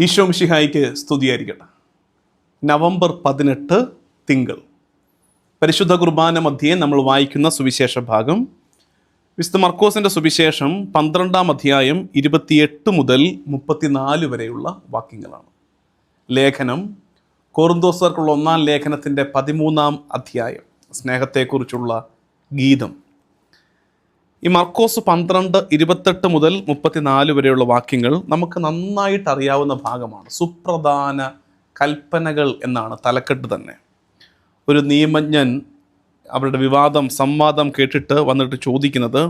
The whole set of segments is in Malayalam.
ഈശോ മിഷിഹായിക്ക് സ്തുതിയായിരിക്കട്ടെ. നവംബർ പതിനെട്ട് തിങ്കൾ. പരിശുദ്ധ കുർബാന മധ്യേ നമ്മൾ വായിക്കുന്ന സുവിശേഷ ഭാഗം. വിശുദ്ധ മർക്കോസിന്റെ സുവിശേഷം പന്ത്രണ്ടാം അധ്യായം ഇരുപത്തിയെട്ട് മുതൽ മുപ്പത്തിനാല് വരെയുള്ള വാക്യങ്ങളാണ്. ലേഖനം കോറുന്തോസർക്കുള്ള ഒന്നാം ലേഖനത്തിന്റെ പതിമൂന്നാം അധ്യായം സ്നേഹത്തെക്കുറിച്ചുള്ള ഗീതം. ഈ മർക്കോസ് പന്ത്രണ്ട് ഇരുപത്തെട്ട് മുതൽ മുപ്പത്തിനാല് വരെയുള്ള വാക്യങ്ങൾ നമുക്ക് നന്നായിട്ട് അറിയാവുന്ന ഭാഗമാണ്. സുപ്രധാന കൽപ്പനകൾ എന്നാണ് തലക്കെട്ട് തന്നെ. ഒരു നിയമജ്ഞൻ അവരുടെ വിവാദം സംവാദം കേട്ടിട്ട് വന്നിട്ട് ചോദിക്കുന്നത്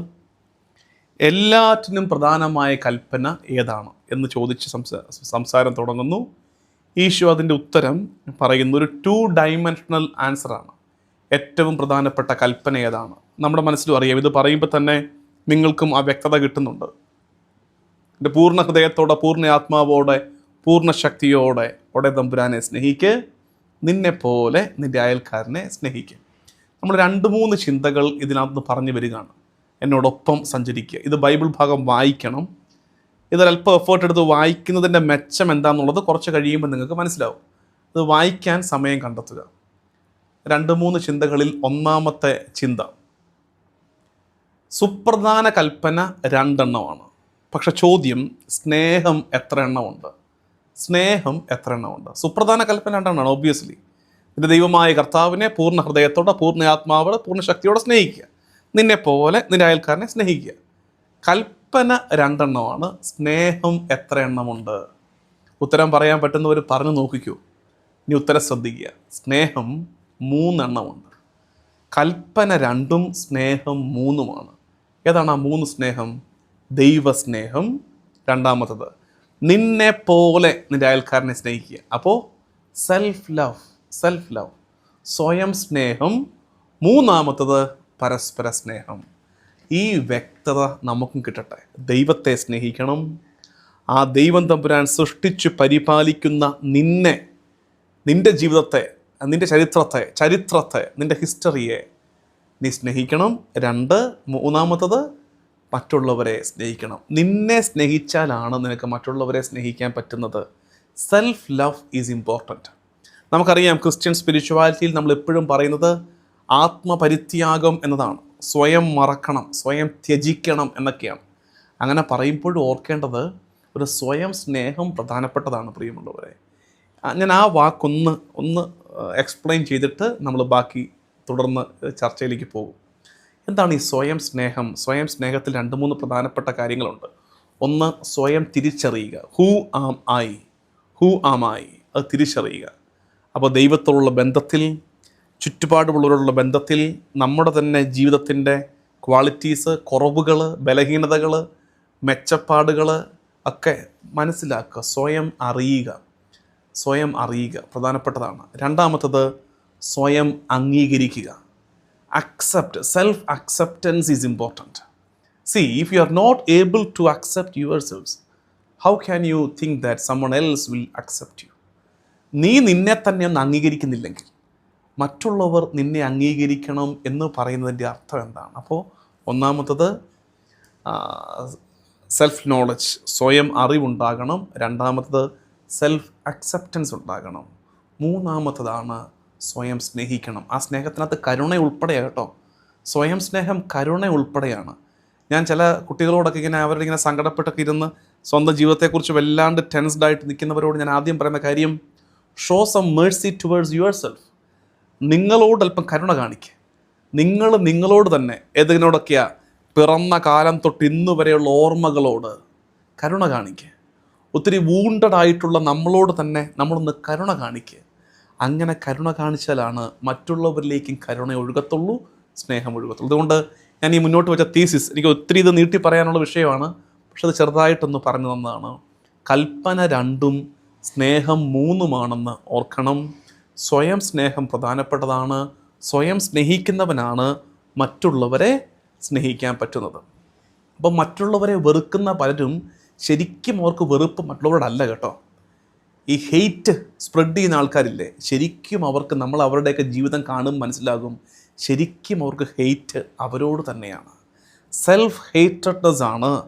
എല്ലാറ്റിനും പ്രധാനമായ കൽപ്പന ഏതാണ്? എന്ന് ചോദിച്ച് സംസാ സംസാരം തുടങ്ങുന്നു. ഈശോ അതിന്റെ ഉത്തരം പറയുന്ന ഒരു ടു ഡൈമെൻഷണൽ ആൻസറാണ് ഏറ്റവും പ്രധാനപ്പെട്ട കൽപ്പന ഏതാണ്? നമ്മുടെ മനസ്സിലും അറിയാം. ഇത് പറയുമ്പോൾ തന്നെ നിങ്ങൾക്കും ആ വ്യക്തത കിട്ടുന്നുണ്ട്. എന്റെ പൂർണ ഹൃദയത്തോടെ പൂർണ ആത്മാവോടെ പൂർണ ശക്തിയോടെ ഒടെ തമ്പുരാനെ സ്നേഹിക്ക് നിന്നെപ്പോലെ നിന്റെ അയൽക്കാരനെ സ്നേഹിക്കുക നമ്മൾ രണ്ട് മൂന്ന് ചിന്തകൾ ഇതിനകത്ത് പറഞ്ഞു വരികയാണ്. എന്നോടൊപ്പം സഞ്ചരിക്കുക. ഇത് ബൈബിൾ ഭാഗം വായിക്കണം. ഇതൊരല്പം എഫേർട്ട് എടുത്ത് വായിക്കുന്നതിന്റെ മെച്ചം എന്താണെന്നുള്ളത് കുറച്ച് കഴിയുമ്പോൾ നിങ്ങൾക്ക് മനസ്സിലാവും. ഇത് വായിക്കാൻ സമയം കണ്ടെത്തുക. രണ്ട് മൂന്ന് ചിന്തകളിൽ ഒന്നാമത്തെ ചിന്ത. സുപ്രധാന കൽപ്പന രണ്ടെണ്ണമാണ്. പക്ഷെ ചോദ്യം സ്നേഹം എത്ര എണ്ണമുണ്ട്? സ്നേഹം എത്ര എണ്ണമുണ്ട്? സുപ്രധാന കൽപ്പന രണ്ടെണ്ണമാണ് ഒബ്വിയസ്ലി നിന്റെ ദൈവമായ കർത്താവിനെ പൂർണ ഹൃദയത്തോടെ പൂർണ ആത്മാവോടെ പൂർണ ശക്തിയോടെ സ്നേഹിക്കുക. നിന്നെ പോലെ നിന്റെ അയൽക്കാരനെ സ്നേഹിക്കുക. കൽപ്പന രണ്ടെണ്ണമാണ് സ്നേഹം എത്ര എണ്ണമുണ്ട്? ഉത്തരം പറയാൻ പറ്റുന്നവർ പറഞ്ഞു നോക്കിക്കൂ. ഇനി ഉത്തരം ശ്രദ്ധിക്കുക. സ്നേഹം മൂന്നെണ്ണമുണ്ട്. കൽപ്പന രണ്ടും സ്നേഹം മൂന്നുമാണ്. ഏതാണ് ആ മൂന്ന് സ്നേഹം? ദൈവസ്നേഹം. രണ്ടാമത്തത് നിന്നെ പോലെ നിന്റെ അയൽക്കാരനെ സ്നേഹിക്കുക. അപ്പോൾ സെൽഫ് ലവ് സെൽഫ് ലവ് സ്വയം സ്നേഹം. മൂന്നാമത്തത് പരസ്പര സ്നേഹം. ഈ വ്യക്തത നമുക്കും കിട്ടട്ടെ. ദൈവത്തെ സ്നേഹിക്കണം. ആ ദൈവം തമ്പുരാൻ സൃഷ്ടിച്ചു പരിപാലിക്കുന്ന നിന്നെ നിന്റെ ജീവിതത്തെ നിന്റെ ചരിത്രത്തെ ചരിത്രത്തെ നിന്റെ ഹിസ്റ്ററിയെ നീ സ്നേഹിക്കണം. രണ്ട് മൂന്നാമത്തത് മറ്റുള്ളവരെ സ്നേഹിക്കണം. നിന്നെ സ്നേഹിച്ചാലാണ് നിനക്ക് മറ്റുള്ളവരെ സ്നേഹിക്കാൻ പറ്റുന്നത്. സെൽഫ് ലവ് ഈസ് ഇമ്പോർട്ടന്റ് നമുക്കറിയാം ക്രിസ്ത്യൻ സ്പിരിച്വാലിറ്റിയിൽ നമ്മൾ എപ്പോഴും പറയുന്നത് ആത്മപരിത്യാഗം എന്നതാണ്. സ്വയം മറക്കണം സ്വയം ത്യജിക്കണം എന്നൊക്കെയാണ്. അങ്ങനെ പറയുമ്പോഴും ഓർക്കേണ്ടത് ഒരു സ്വയം സ്നേഹം പ്രധാനപ്പെട്ടതാണ് പ്രിയമുള്ളവരെ. ഞാൻ ആ വാക്കൊന്ന് ഒന്ന് എക്സ്പ്ലെയിൻ ചെയ്തിട്ട് നമ്മൾ ബാക്കി തുടർന്ന് ചർച്ചയിലേക്ക് പോകും. എന്താണ് ഈ സ്വയം സ്നേഹം? സ്വയം സ്നേഹത്തിൽ രണ്ട് മൂന്ന് പ്രധാനപ്പെട്ട കാര്യങ്ങളുണ്ട്. ഒന്ന് സ്വയം തിരിച്ചറിയുക. Who am I who am I അത് തിരിച്ചറിയുക. അപ്പോൾ ദൈവത്തോടുള്ള ബന്ധത്തിൽ ചുറ്റുപാടുമുള്ളവരോടുള്ള ബന്ധത്തിൽ നമ്മുടെ തന്നെ ജീവിതത്തിന്റെ ക്വാളിറ്റീസ് കുറവുകൾ ബലഹീനതകൾ മെച്ചപ്പാടുകൾ ഒക്കെ മനസ്സിലാക്കുക. സ്വയം അറിയുക. സ്വയം അറിയുക പ്രധാനപ്പെട്ടതാണ്. രണ്ടാമത്തത് സ്വയം അംഗീകരിക്കുക. Accept self acceptance is important see if you are not able to accept yourself how can you think that someone else will accept you നീ നിന്നെ തന്നെ ഒന്ന് അംഗീകരിക്കുന്നില്ലെങ്കിൽ മറ്റുള്ളവർ നിന്നെ അംഗീകരിക്കണം എന്ന് പറയുന്നതിന്റെ അർത്ഥം എന്താണ്? അപ്പോൾ ഒന്നാമത്തത് സെൽഫ് നോളജ് സ്വയം അറിവുണ്ടാകണം. രണ്ടാമത്തത് സെൽഫ് അക്സെപ്റ്റൻസ് ഉണ്ടാകണം. മൂന്നാമത്തതാണ് സ്വയം സ്നേഹിക്കണം. ആ സ്നേഹത്തിനകത്ത് കരുണ ഉൾപ്പെടെയാണ് കേട്ടോ. സ്വയം സ്നേഹം കരുണ ഉൾപ്പെടെയാണ്. ഞാൻ ചില കുട്ടികളോടൊക്കെ ഇങ്ങനെ അവരുടെ ഇങ്ങനെ സങ്കടപ്പെട്ടൊക്കെ ഇരുന്ന് സ്വന്തം ജീവിതത്തെക്കുറിച്ച് വല്ലാണ്ട് ടെൻസ്ഡ് ആയിട്ട് നിൽക്കുന്നവരോട് ഞാൻ ആദ്യം പറയുന്ന കാര്യം show some mercy towards yourself നിങ്ങളോട് അല്പം കരുണ കാണിക്കുക നിങ്ങൾ നിങ്ങളോട് തന്നെ ഏതിനോടൊക്കെയാ പിറന്ന കാലം തൊട്ട് ഇന്ന് വരെയുള്ള ഓർമ്മകളോട് കരുണ കാണിക്കുക ഒത്തിരി വൂണ്ടഡ് ആയിട്ടുള്ള നമ്മളോട് തന്നെ നമ്മളൊന്ന് കരുണ കാണിക്കുക അങ്ങനെ കരുണ കാണിച്ചാലാണ് മറ്റുള്ളവരിലേക്കും കരുണ ഒഴുകത്തുള്ളൂ സ്നേഹം ഒഴുകത്തുള്ളൂ. അതുകൊണ്ട് ഞാൻ ഈ മുന്നോട്ട് വെച്ച തീസിസ് എനിക്ക് ഒത്തിരി ഇത് നീട്ടി പറയാനുള്ള വിഷയമാണ്. പക്ഷെ അത് ചെറുതായിട്ടൊന്ന് പറഞ്ഞു തന്നതാണ്. കൽപ്പന രണ്ടും സ്നേഹം മൂന്നുമാണെന്ന് ഓർക്കണം. സ്വയം സ്നേഹം പ്രധാനപ്പെട്ടതാണ്. സ്വയം സ്നേഹിക്കുന്നവനാണ് മറ്റുള്ളവരെ സ്നേഹിക്കാൻ പറ്റുന്നത്. അപ്പോൾ മറ്റുള്ളവരെ വെറുക്കുന്ന പലരും ശരിക്കും അവർക്ക് വെറുപ്പ് മറ്റുള്ളവരോടല്ല കേട്ടോ. ഈ ഹെയ്റ്റ് സ്പ്രെഡ് ചെയ്യുന്ന ആൾക്കാരില്ലേ ശരിക്കും അവർക്ക് നമ്മൾ അവരുടെയൊക്കെ ജീവിതം കാണും മനസ്സിലാകും. ശരിക്കും അവർക്ക് ഹെയ്റ്റ് അവരോട് തന്നെയാണ്. സെൽഫ് ഹെയ്റ്റഡ്നെസ് ആണ്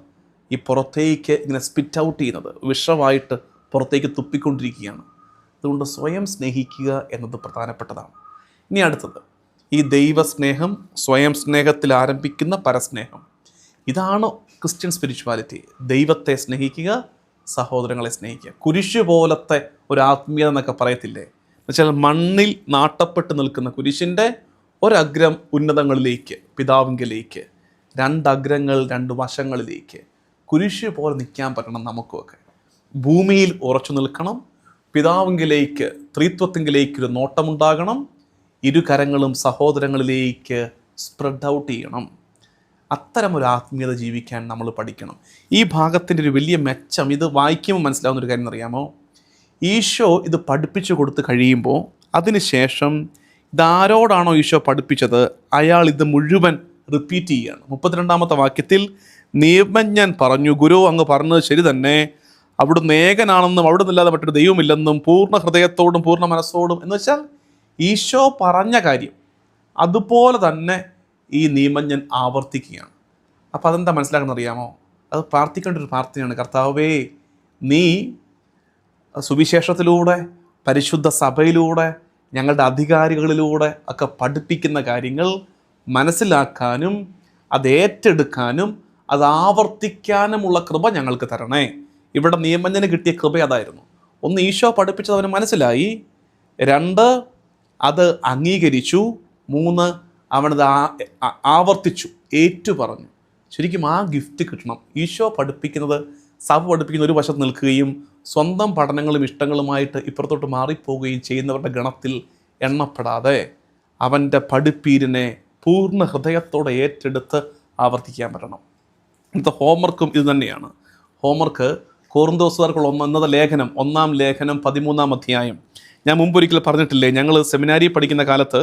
ഈ പുറത്തേക്ക് ഇങ്ങനെ സ്പിറ്റ് ഔട്ട് ചെയ്യുന്നത്. വിഷമായിട്ട് പുറത്തേക്ക് തുപ്പിക്കൊണ്ടിരിക്കുകയാണ്. അതുകൊണ്ട് സ്വയം സ്നേഹിക്കുക എന്നത് പ്രധാനപ്പെട്ടതാണ്. ഇനി അടുത്തത്. ഈ ദൈവസ്നേഹം സ്വയം സ്നേഹത്തിൽ ആരംഭിക്കുന്ന പരസ്നേഹം. ഇതാണ് ക്രിസ്ത്യൻ സ്പിരിച്വാലിറ്റി. ദൈവത്തെ സ്നേഹിക്കുക സഹോദരങ്ങളെ സ്നേഹിക്കുക. കുരിശ് പോലത്തെ ഒരു ആത്മീയത എന്നൊക്കെ പറയത്തില്ലേ? എന്നുവെച്ചാൽ മണ്ണിൽ നാട്ടപ്പെട്ട് നിൽക്കുന്ന കുരിശിന്റെ ഒരഗ്രം ഉന്നതങ്ങളിലേക്ക് പിതാവിങ്കിലേക്ക് രണ്ടഗ്രങ്ങൾ രണ്ട് വശങ്ങളിലേക്ക്. കുരിശ് പോലെ നിൽക്കാൻ പറ്റണം നമുക്കുമൊക്കെ ഭൂമിയിൽ ഉറച്ചു നിൽക്കണം പിതാവിങ്കിലേക്ക് ത്രിത്വത്തിങ്കിലേക്ക് ഒരു നോട്ടമുണ്ടാകണം ഇരു കരങ്ങളും സഹോദരങ്ങളിലേക്ക് സ്പ്രെഡ് ഔട്ട് ചെയ്യണം. അത്തരം ഒരു ആത്മീയത ജീവിക്കാൻ നമ്മൾ പഠിക്കണം. ഈ ഭാഗത്തിന്റെ ഒരു വലിയ മെച്ചം ഇത് വായിക്കുമ്പോൾ മനസ്സിലാവുന്ന ഒരു കാര്യം അറിയാമോ? ഈശോ ഇത് പഠിപ്പിച്ചു കൊടുത്ത് കഴിയുമ്പോൾ അതിനുശേഷം ഇതാരോടാണോ ഈശോ പഠിപ്പിച്ചത്? അയാൾ ഇത് മുഴുവൻ റിപ്പീറ്റ് ചെയ്യുകയാണ്. മുപ്പത്തിരണ്ടാമത്തെ വാക്യത്തിൽ നിയമജ്ഞൻ പറഞ്ഞു ഗുരു അങ്ങ് പറഞ്ഞത് ശരി തന്നെ. അവിടുന്ന് ഏകനാണെന്നും അവിടെ നിന്നില്ലാതെ മറ്റൊരു ദൈവമില്ലെന്നും പൂർണ ഹൃദയത്തോടും പൂർണ മനസ്സോടും. എന്ന് വെച്ചാൽ ഈശോ പറഞ്ഞ കാര്യം അതുപോലെ തന്നെ ഈ നിയമം ഞാൻ ആവർത്തിക്കുകയാണ്. അപ്പോൾ അതെന്താ മനസ്സിലാക്കുന്നത് അറിയാമോ? അത് പ്രാർത്ഥിക്കേണ്ട ഒരു പ്രാർത്ഥനയാണ്. കർത്താവേ നീ സുവിശേഷത്തിലൂടെ പരിശുദ്ധ സഭയിലൂടെ ഞങ്ങളുടെ അധികാരികളിലൂടെ ഒക്കെ പഠിപ്പിക്കുന്ന കാര്യങ്ങൾ മനസ്സിലാക്കാനും അത് ഏറ്റെടുക്കാനും അത് ആവർത്തിക്കാനുമുള്ള കൃപ ഞങ്ങൾക്ക് തരണേ. ഇവിടെ നിയമഞ്ജന് കിട്ടിയ കൃപ അതായിരുന്നു. ഒന്ന് ഈശോ പഠിപ്പിച്ചത് അവന് മനസ്സിലായി. രണ്ട് അത് അംഗീകരിച്ചു. മൂന്ന് അവനത് ആവർത്തിച്ചു ഏറ്റു പറഞ്ഞു ശരിക്കും ആ ഗിഫ്റ്റ് കിട്ടണം. ഈശോ പഠിപ്പിക്കുന്നത് സഭ പഠിപ്പിക്കുന്ന ഒരു വശത്ത് നിൽക്കുകയും സ്വന്തം പഠനങ്ങളും ഇഷ്ടങ്ങളുമായിട്ട് ഇപ്പുറത്തോട്ട് മാറിപ്പോവുകയും ചെയ്യുന്നവരുടെ ഗണത്തിൽ എണ്ണപ്പെടാതെ അവന്റെ പഠിപ്പീരിനെ പൂർണ ഹൃദയത്തോടെ ഏറ്റെടുത്ത് ആവർത്തിക്കാൻ പറ്റണം ഇന്നത്തെ ഹോംവർക്കും ഇത് തന്നെയാണ്. ഹോംവർക്ക് കോറിന്തോസുകാർക്കുള്ള ഒന്ന് ലേഖനം ഒന്നാം ലേഖനം പതിമൂന്നാം അധ്യായം. ഞാൻ മുമ്പൊരിക്കൽ പറഞ്ഞിട്ടില്ലേ ഞങ്ങൾ സെമിനാരി പഠിക്കുന്ന കാലത്ത്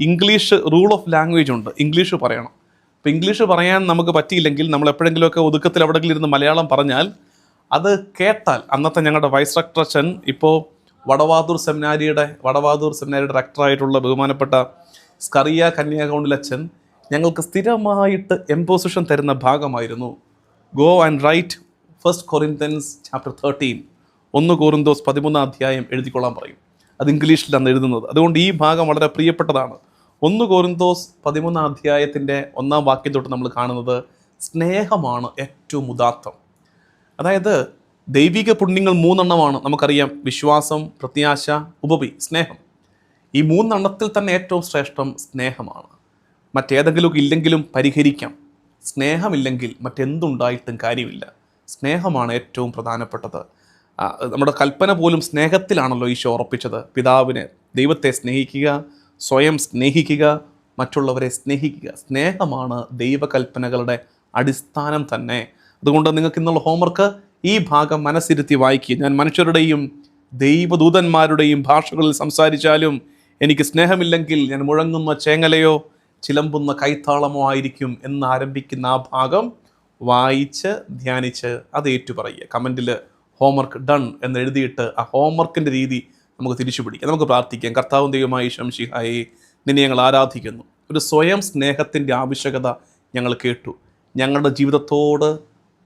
ഇംഗ്ലീഷ് റൂൾ ഓഫ് ലാംഗ്വേജ് ഉണ്ട്. ഇംഗ്ലീഷ് പറയണം. അപ്പോൾ ഇംഗ്ലീഷ് പറയാൻ നമുക്ക് പറ്റിയില്ലെങ്കിൽ നമ്മൾ എപ്പോഴെങ്കിലുമൊക്കെ ഒതുക്കത്തിൽ എവിടെയെങ്കിലും ഇരുന്ന് മലയാളം പറഞ്ഞാൽ അത് കേട്ടാൽ അന്നത്തെ ഞങ്ങളുടെ വൈസ് റക്ടർ അച്ഛൻ ഇപ്പോൾ വടവാതൂർ സെമിനാരിയുടെ വടവാതൂർ സെമിനാരിയുടെ റക്ടറായിട്ടുള്ള ബഹുമാനപ്പെട്ട സ്കറിയ കന്യാകൗണ്ടിൽ അച്ഛൻ ഞങ്ങൾക്ക് സ്ഥിരമായിട്ട് എംപോസിഷൻ തരുന്ന ഭാഗമായിരുന്നു. Go and write first Corinthians chapter thirteen ഒന്ന് കോറിന്തോസ് പതിമൂന്നാം അധ്യായം എഴുതിക്കൊള്ളാൻ പറയും. അത് ഇംഗ്ലീഷിലാണ് എഴുതുന്നത്. അതുകൊണ്ട് ഈ ഭാഗം വളരെ പ്രിയപ്പെട്ടതാണ്. ഒന്ന് കോറിന്തോസ് പതിമൂന്നാം അധ്യായത്തിന്റെ ഒന്നാം വാക്യം തൊട്ട് നമ്മൾ കാണുന്നത് സ്നേഹമാണ് ഏറ്റവും ഉദാത്തം. അതായത് ദൈവിക പുണ്യങ്ങൾ മൂന്നെണ്ണമാണ് നമുക്കറിയാം. വിശ്വാസം പ്രത്യാശ ഉപപി സ്നേഹം. ഈ മൂന്നെണ്ണത്തിൽ തന്നെ ഏറ്റവും ശ്രേഷ്ഠം സ്നേഹമാണ്. മറ്റേതെങ്കിലുമൊക്കെ ഇല്ലെങ്കിലും പരിഹരിക്കാം. സ്നേഹമില്ലെങ്കിൽ മറ്റെന്തുണ്ടായിട്ടും കാര്യമില്ല. സ്നേഹമാണ് ഏറ്റവും പ്രധാനപ്പെട്ടത്. നമ്മുടെ കൽപ്പന പോലും സ്നേഹത്തിലാണല്ലോ ഈശോ ഉറപ്പിച്ചത്. പിതാവിനെ ദൈവത്തെ സ്നേഹിക്കുക സ്വയം സ്നേഹിക്കുക മറ്റുള്ളവരെ സ്നേഹിക്കുക. സ്നേഹമാണ് ദൈവകൽപ്പനകളുടെ അടിസ്ഥാനം തന്നെ. അതുകൊണ്ട് നിങ്ങൾക്ക് ഇന്നുള്ള ഹോംവർക്ക് ഈ ഭാഗം മനസ്സിരുത്തി വായിക്കുക. ഞാൻ മനുഷ്യരുടെയും ദൈവദൂതന്മാരുടെയും ഭാഷകളിൽ സംസാരിച്ചാലും എനിക്ക് സ്നേഹമില്ലെങ്കിൽ ഞാൻ മുഴങ്ങുന്ന ചേങ്ങലയോ ചിലമ്പുന്ന കൈത്താളമോ ആയിരിക്കും എന്ന് ആരംഭിക്കുന്ന ആ ഭാഗം വായിച്ച് ധ്യാനിച്ച് അത് ഏറ്റുപറയുക. കമന്റിൽ ഹോംവർക്ക് ഡൺ എന്ന് എഴുതിയിട്ട് ആ ഹോംവർക്കിന്റെ രീതി നമുക്ക് തിരിച്ചു പിടിക്കാം. നമുക്ക് പ്രാർത്ഥിക്കാം. കർത്താവും ദൈവമായി ശംഷിഹായെ നിന്നെ ഞങ്ങൾ ആരാധിക്കുന്നു. ഒരു സ്വയം സ്നേഹത്തിന്റെ ആവശ്യകത ഞങ്ങൾ കേട്ടു. ഞങ്ങളുടെ ജീവിതത്തോട്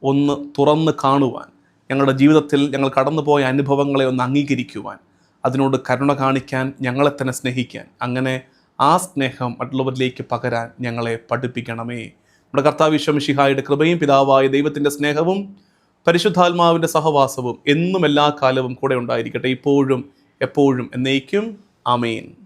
ഒന്ന് തുറന്ന് കാണുവാൻ ഞങ്ങളുടെ ജീവിതത്തിൽ ഞങ്ങൾ കടന്നുപോയ അനുഭവങ്ങളെ ഒന്ന് അംഗീകരിക്കുവാൻ അതിനോട് കരുണ കാണിക്കാൻ ഞങ്ങളെ തന്നെ സ്നേഹിക്കാൻ അങ്ങനെ ആ സ്നേഹം മറ്റുള്ളവരിലേക്ക് പകരാൻ ഞങ്ങളെ പഠിപ്പിക്കണമേ. നമ്മുടെ കർത്താവ് വിശ്വമിഷിഹായുടെ കൃപയും പിതാവായ ദൈവത്തിന്റെ സ്നേഹവും പരിശുദ്ധാത്മാവിന്റെ സഹവാസവും എന്നും എല്ലാ കാലവും കൂടെ ഉണ്ടായിരിക്കട്ടെ. ഇപ്പോഴും എപ്പോഴും എന്നേക്കും. ആമേൻ.